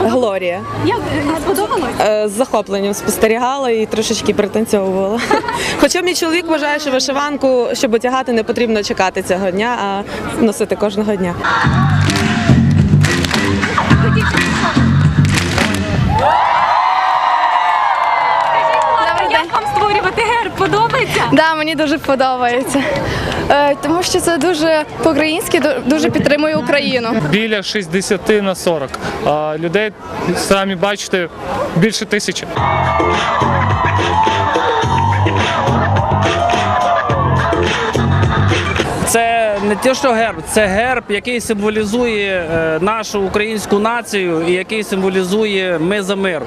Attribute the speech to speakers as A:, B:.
A: Глорія.
B: Як сподобалось?
A: Е, з захопленням спостерігала і трошечки пританцьовувала. Хоча мій чоловік вважає, що вишиванку, щоб одягати, не потрібно чекати цього дня, а носити кожного дня.
B: Створювати герб? Подобається?
C: Да, мені дуже подобається. Е, тому що це дуже по-українськи, ду- дуже підтримує Україну.
D: біля 60 на 40. А людей самі бачите більше тисячі.
E: Це не те, що герб, це герб, який символізує е, нашу українську націю і який символізує ми за мир.